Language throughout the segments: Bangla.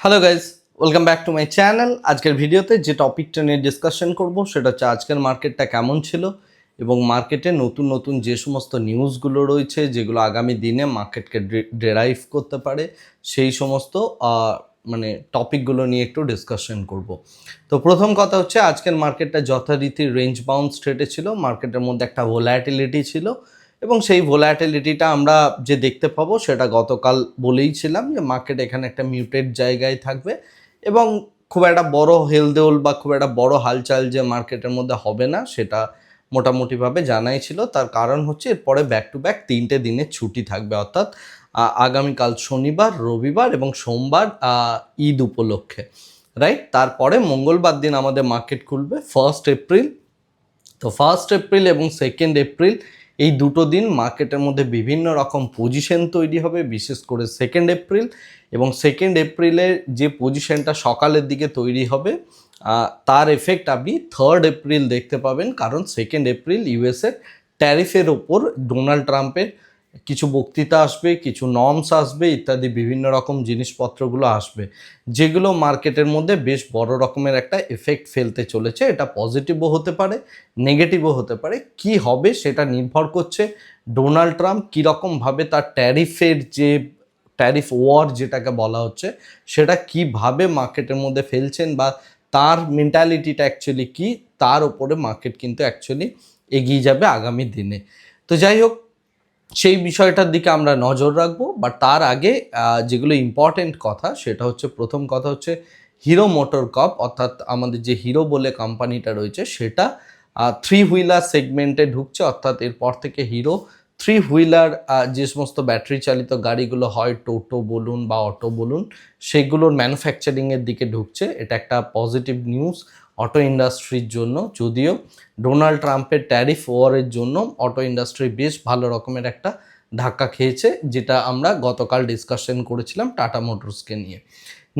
Hello guys welcome back to my channel আজকের ভিডিওতে যে টপিকটা নিয়ে ডিসকাশন করব, সেটা হচ্ছে আজকের মার্কেটটা কেমন ছিল এবং মার্কেটে নতুন নতুন যে সমস্ত নিউজগুলো রয়েছে, যেগুলো আগামী দিনে মার্কেটকে ডেরাইভ করতে পারে, সেই সমস্ত মানে টপিকগুলো নিয়ে একটু ডিসকাশন করব। তো প্রথম কথা হচ্ছে, আজকের মার্কেটটা যথারীতি রেঞ্জ বাউন্স স্টেটে ছিল। মার্কেটের মধ্যে একটা ভোলাটিলিটি ছিল। এবং সেই ভোলাটিলিটিটা আমরা যে দেখতে পাবো, সেটা গতকাল বলেই ছিলাম যে মার্কেট এখানে একটা মিউটেড জায়গায় থাকবে এবং খুব একটা বড় হেলদেউল বা খুব একটা বড় হালচাল যে মার্কেটের মধ্যে হবে না, সেটা মোটামুটিভাবে জানাই ছিল। তার কারণ হচ্ছে এরপরে ব্যাক টু ব্যাক তিনটে দিনের ছুটি থাকবে। অর্থাৎ আগামীকাল শনিবার, রবিবার এবং সোমবার ঈদ উপলক্ষে রাইট তারপরে মঙ্গলবার দিন আমাদের মার্কেট খুলবে ফার্স্ট এপ্রিল তো ফার্স্ট এপ্রিল এবং সেকেন্ড এপ্রিল এই দুটো দিন মার্কেটের মধ্যে বিভিন্ন রকম পজিশন তৈরি হবে, বিশেষ করে সেকেন্ড এপ্রিল এবং সেকেন্ড এপ্রিলের যে পজিশনটা সকালের দিকে তৈরি হবে তার এফেক্ট আপনি থার্ড এপ্রিল দেখতে পাবেন। কারণ সেকেন্ড এপ্রিল ইউএসের ট্যারিফের ওপর ডোনাল্ড ট্রাম্পের কিছু বক্তৃতা আসবে, কিছু নর্মস আসবে, ইত্যাদি বিভিন্ন রকম জিনিসপত্রগুলো আসবে। যেগুলো মার্কেটের মধ্যে বেশ বড় রকমের একটা এফেক্ট ফেলতে চলেছে। এটা পজিটিভও হতে পারে নেগেটিভও হতে পারে। কি হবে সেটা নির্ভর করছে ডোনাল্ড ট্রাম্প কীরকমভাবে তার ট্যারিফের যে ট্যারিফ ওয়ার যেটাকে বলা হচ্ছে, সেটা কীভাবে মার্কেটের মধ্যে ফেলছেন বা তার মেন্টালিটিটা অ্যাকচুয়ালি কি, তার উপরে মার্কেট কিন্তু অ্যাকচুয়ালি এগিয়ে যাবে আগামী দিনে। তো যাই হোক সেই বিষয়টার দিকে আমরা নজর রাখব বাট তার আগে যেগুলো ইম্পর্টেন্ট কথা, সেটা হচ্ছে প্রথম কথা হচ্ছে হিরো মোটর কপ, অর্থাৎ আমাদের যে হিরো বলে কোম্পানিটা রয়েছে, সেটা থ্রি হুইলার সেগমেন্টে ঢুকছে, অর্থাৎ এরপর থেকে হিরো থ্রি হুইলার যে সমস্ত ব্যাটারি চালিত গাড়িগুলো হয়, টোটো বলুন বা অটো বলুন, সেগুলোর ম্যানুফ্যাকচারিংয়ের দিকে ঢুকছে। এটা একটা পজিটিভ নিউজ অটো ইন্ডাস্ট্রির জন্য, যদিও ডোনাল্ড ট্রাম্পের ট্যারিফ ওয়ারের জন্য অটো ইন্ডাস্ট্রি বেশ ভালো রকমের একটা ধাক্কা খেয়েছে, যেটা আমরা গতকাল ডিসকাশন করেছিলাম টাটা মোটরসকে নিয়ে।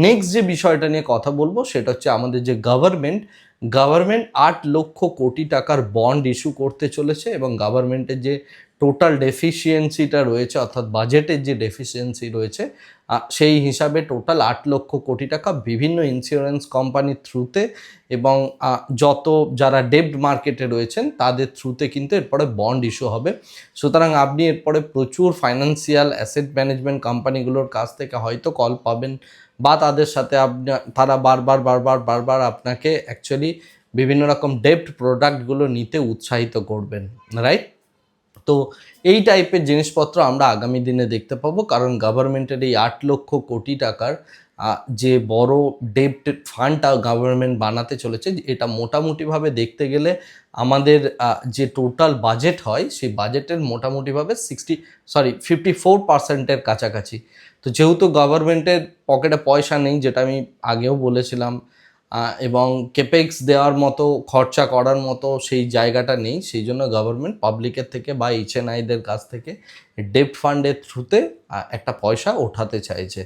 নেক্সট যে বিষয়টা নিয়ে কথা বলব, সেটা হচ্ছে আমাদের যে গভর্নমেন্ট গভর্নমেন্ট আট লক্ষ কোটি টাকার বন্ড ইস্যু করতে চলেছে এবং গভর্নমেন্টের যে টোটাল ডেফিসিয়েন্সিটা রয়েছে, অর্থাৎ বাজেটের যে ডেফিসিয়েন্সি রয়েছে সেই হিসাবে টোটাল আট লক্ষ কোটি টাকা বিভিন্ন ইন্স্যুরেন্স কোম্পানির থ্রুতে এবং যত যারা ডেপ্ট মার্কেটে রয়েছেন, তাদের থ্রুতে কিন্তু এরপরে বন্ড ইস্যু হবে। সুতরাং আপনি এরপরে প্রচুর ফাইন্যান্সিয়াল অ্যাসেট ম্যানেজমেন্ট কোম্পানিগুলোর কাছ থেকে হয়তো কল পাবেন বা তাদের সাথে আপনি, তারা বারবার বারবার বারবার আপনাকে অ্যাকচুয়ালি বিভিন্ন রকম ডেপ্ট প্রোডাক্টগুলো নিতে উৎসাহিত করবেন রাইট তো এই টাইপের জিনিসপত্র আমরা আগামী দিনে দেখতে পাবো। কারণ গভর্নমেন্টের এই আট লক্ষ কোটি টাকার যে বড় ডেপ্ট ফান্ডটা গভর্নমেন্ট বানাতে চলেছে, এটা মোটামুটিভাবে দেখতে গেলে আমাদের যে টোটাল বাজেট হয়, সেই বাজেটের মোটামুটিভাবে সিক্সটি সরি ফিফটি ফোর পার্সেন্টের কাছাকাছি। তো যেহেতু গভর্নমেন্টের পকেটে পয়সা নেই, যেটা আমি আগেও বলেছিলাম এবং কেপেক্স দেওয়ার মতো, খরচা করার মতো সেই জায়গাটা নেই। সেই জন্য গভর্নমেন্ট পাবলিকের থেকে বা এইচএনআইদের কাছ থেকে ডেপ্ট ফান্ডের থ্রুতে একটা পয়সা ওঠাতে চাইছে।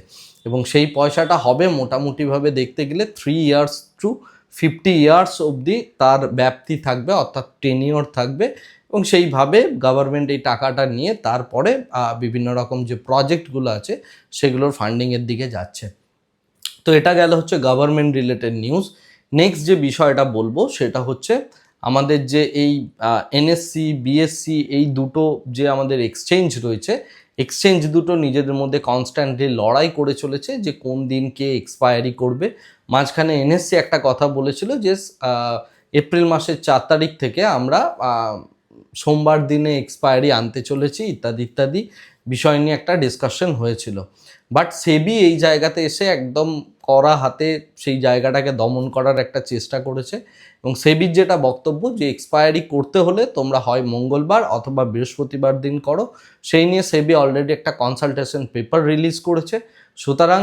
এবং সেই পয়সাটা হবে মোটামুটিভাবে দেখতে গেলে three years to fifty years অবধি তার ব্যাপ্তি থাকবে, অর্থাৎ টেনিওর থাকবে। এবং সেইভাবে গভর্নমেন্ট এই টাকাটা নিয়ে তারপরে বিভিন্ন রকম যে প্রজেক্টগুলো আছে, সেগুলোর ফান্ডিংয়ের দিকে যাচ্ছে। তো এটা গেল হচ্ছে গভর্নমেন্ট রিলেটেড নিউজ নেক্সট যে বিষয়টা বলব সেটা হচ্ছে আমাদের যে এই এনএসসি বিএসসি এই দুটো যে আমাদের এক্সচেঞ্জ রয়েছে এক্সচেঞ্জ দুটো নিজেদের মধ্যে কনস্ট্যান্টলি লড়াই করে চলেছে যে কোন দিন কে এক্সপায়ারি করবে। মাঝখানে এনএসসি একটা কথা বলেছিল যে এপ্রিল মাসের চার তারিখ থেকে আমরা সোমবার দিনে এক্সপায়ারি আনতে চলেছি, ইত্যাদি ইত্যাদি বিষয় নিয়ে একটা ডিসকাশন হয়েছিল। বাট সেবি এই জায়গাতে এসে একদম কড়া হাতে সেই জায়গাটাকে দমন করার একটা চেষ্টা করেছে। এবং সেবির যেটা বক্তব্য যে এক্সপায়ারি করতে হলে তোমরা হয় মঙ্গলবার অথবা বৃহস্পতিবার দিন করো, সেই নিয়ে সেবি অলরেডি একটা কনসালটেশন পেপার রিলিজ করেছে। সুতরাং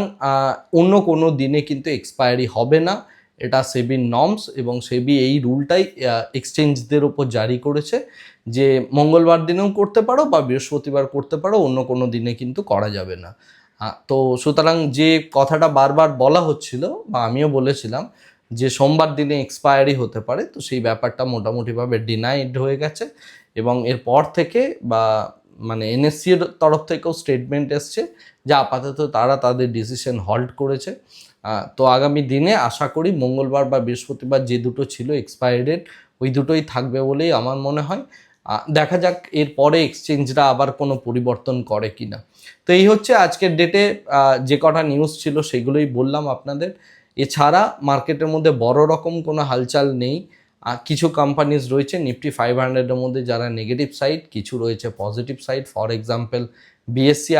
অন্য কোনো দিনে কিন্তু এক্সপায়ারি হবে না। এটা সেবির নর্মস এবং সেবি এই রুলটাই এক্সচেঞ্জদের ওপর জারি করেছে যে মঙ্গলবার দিনেও করতে পারো বা বৃহস্পতিবার করতে পারো, অন্য কোনো দিনে কিন্তু করা যাবে না। তো সুতরাং যে কথাটা বারবার বলা হচ্ছিল বা আমিও বলেছিলাম যে সোমবার দিনে এক্সপায়ারি হতে পারে, তো সেই ব্যাপারটা মোটামুটিভাবে ডিনাইড হয়ে গেছে এবং এরপর থেকে বা মানে এনএসসি এর তরফ থেকেও স্টেটমেন্ট এসছে যে আপাতত তারা তাদের ডিসিশন হল্ট করেছে। তো আগামী দিনে আশা করি মঙ্গলবার বা বৃহস্পতিবার যে দুটো ছিল এক্সপায়ারি ওই দুটোই থাকবে বলেই আমার মনে হয়। দেখা যাক এরপরে এক্সচেঞ্জরা আবার কোনো পরিবর্তন করে কিনা। তো এই হচ্ছে আজকের ডেটে যে কটা নিউজ ছিল সেগুলোই বললাম আপনাদের। এছাড়া মার্কেটের মধ্যে বড় রকম কোনো হালচাল নেই। কিছু কোম্পানিজ রয়েছে নিফটি ফাইভ হান্ড্রেডের মধ্যে যারা নেগেটিভ সাইড কিছু রয়েছে positive side for example BSc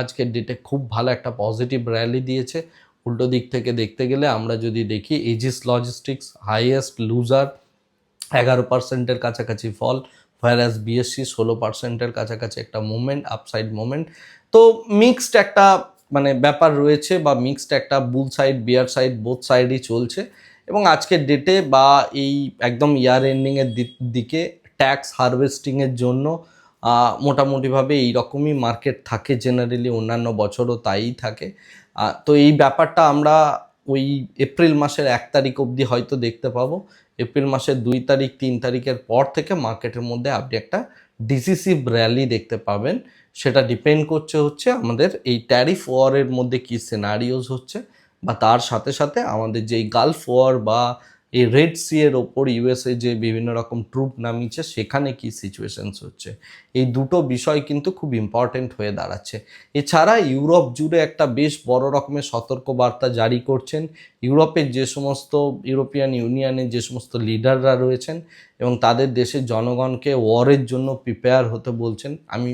আজকের ডেটে খুব ভালো একটা পজিটিভ র্যালি দিয়েছে। উল্টো দিক থেকে দেখতে গেলে আমরা যদি দেখি এজিস লজিস্টিক্স হাইয়েস্ট লুজার এগারো পার্সেন্টের কাছাকাছি ফল ফায়ারাস বিএসসি ষোলো পার্সেন্টের কাছাকাছি একটা মুভমেন্ট আপসাইড মুভমেন্ট তো মিক্সড একটা মানে ব্যাপার রয়েছে বা মিক্সড একটা bull side bear side both সাইডই চলছে। এবং আজকের ডেটে বা এই একদম ইয়ার এন্ডিংয়ের দিকে ট্যাক্স হারভেস্টিংয়ের জন্য মোটামুটিভাবে এই রকমই মার্কেট থাকে জেনারেলি অন্যান্য বছরও তাই থাকে। তো এই ব্যাপারটা আমরা ওই এপ্রিল মাসের এক তারিখ অবধি হয়তো দেখতে পাবো। এপ্রিল মাসের দুই তারিখ, তিন তারিখের পর থেকে মার্কেটের মধ্যে আপনি একটা ডিসিসিভ র্যালি দেখতে পাবেন। সেটা ডিপেন্ড করছে হচ্ছে আমাদের এই ট্যারিফ ওয়ারের মধ্যে কী সিনারিওস হচ্ছে বা তার সাথে সাথে আমাদের যেই গালফ ওয়ার বা এই রেড সি এর ওপর ইউএসএ যে বিভিন্ন রকম ট্রুপ নামিয়েছে, সেখানে কি সিচুয়েশনস হচ্ছে? এই দুটো বিষয় কিন্তু খুব ইম্পর্টেন্ট হয়ে দাঁড়াচ্ছে। এছাড়া ইউরোপ জুড়ে একটা বেশ বড় রকমের সতর্কবার্তা জারি করছেন। ইউরোপের যে সমস্ত ইউরোপিয়ান ইউনিয়নের যে সমস্ত লিডাররা রয়েছেন এবং তাদের দেশের জনগণকে ওয়ারের জন্য প্রিপেয়ার হতে বলছেন। আমি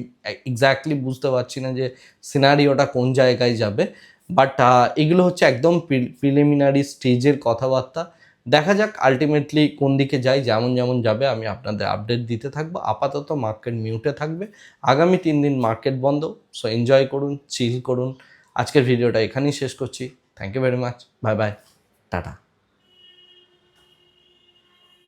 এক্স্যাক্টলি বুঝতে পারছি না যে সিনারিওটা কোন জায়গায় যাবে। বাট এগুলো হচ্ছে একদম প্রিলিমিনারি স্টেজের কথাবার্তা। দেখা যাক আলটিমেটলি কোন দিকে যাই, যেমন যেমন যাবে, আমি আপনাদের আপডেট দিতে থাকব। আপাতত মার্কেট মিউটে থাকবে। আগামী তিন দিন মার্কেট বন্ধ সো এনজয় করুন চিল করুন। আজকের ভিডিওটা এখানেই শেষ করছি। Thank you very much bye bye tata